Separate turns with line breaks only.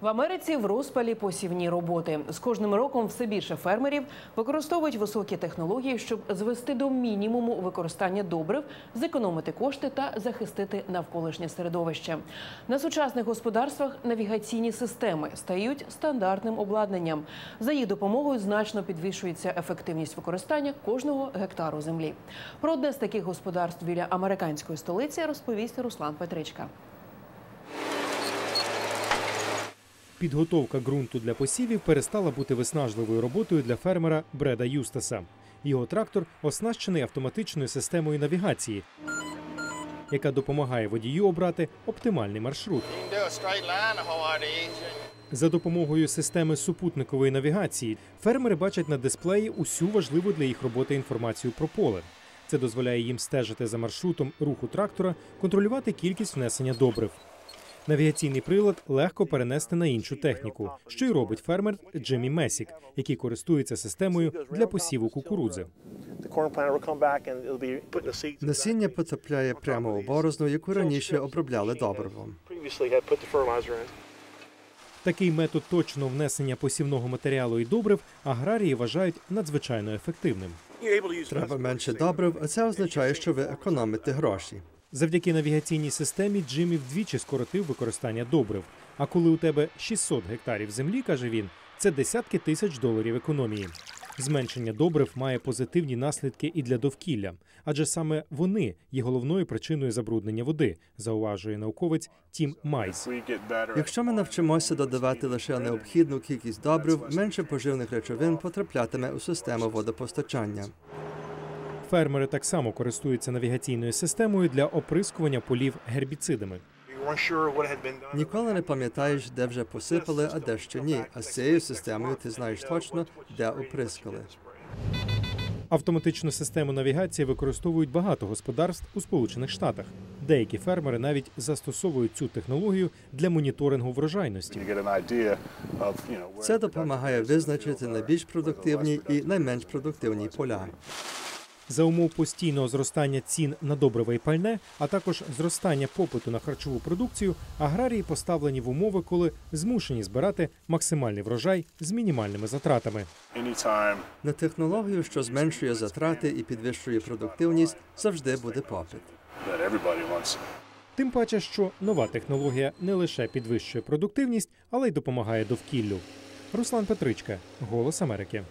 В Америці в розпалі посівні роботи. З кожним роком все більше фермерів використовують високі технології, щоб звести до мінімуму використання добрив, зекономити кошти та захистити навколишнє середовище. На сучасних господарствах навігаційні системи стають стандартним обладнанням. За їх допомогою значно підвищується ефективність використання кожного гектару землі. Про одне з таких господарств біля американської столиці розповість Руслан Петричка.
Підготовка ґрунту для посівів перестала бути виснажливою роботою для фермера Бреда Юстаса. Його трактор оснащений автоматичною системою навігації, яка допомагає водію обрати оптимальний маршрут. За допомогою системи супутникової навігації фермери бачать на дисплеї усю важливу для їх роботи інформацію про поле. Це дозволяє їм стежити за маршрутом руху трактора, контролювати кількість внесення добрив. Навігаційний прилад легко перенести на іншу техніку, що й робить фермер Джиммі Месік, який користується системою для посіву кукурудзи.
Насіння потрапляє прямо у борозну, яку раніше обробляли добривом.
Такий метод точного внесення посівного матеріалу і добрив аграрії вважають надзвичайно ефективним.
Треба менше добрив, а це означає, що ви економите гроші.
Завдяки навігаційній системі Джиммі вдвічі скоротив використання добрив. А коли у тебе 600 гектарів землі, каже він, це десятки тисяч доларів економії. Зменшення добрив має позитивні наслідки і для довкілля, адже саме вони є головною причиною забруднення води, зауважує науковець Тім Майс.
Якщо ми навчимося додавати лише необхідну кількість добрив, менше поживних речовин потраплятиме у систему водопостачання.
Фермери так само користуються навігаційною системою для оприскування полів гербіцидами.
Ніколи не пам'ятаєш, де вже посипали, а де ще ні. А з цією системою ти знаєш точно, де оприскали.
Автоматичну систему навігації використовують багато господарств у Сполучених Штатах. Деякі фермери навіть застосовують цю технологію для моніторингу врожайності.
Це допомагає визначити найбільш продуктивні і найменш продуктивні поля.
За умов постійного зростання цін на добриве і пальне, а також зростання попиту на харчову продукцію, аграрії поставлені в умови, коли змушені збирати максимальний врожай з мінімальними затратами.
На технологію, що зменшує затрати і підвищує продуктивність, завжди буде попит.
Тим паче, що нова технологія не лише підвищує продуктивність, але й допомагає довкіллю. Руслан Петричка, Голос Америки.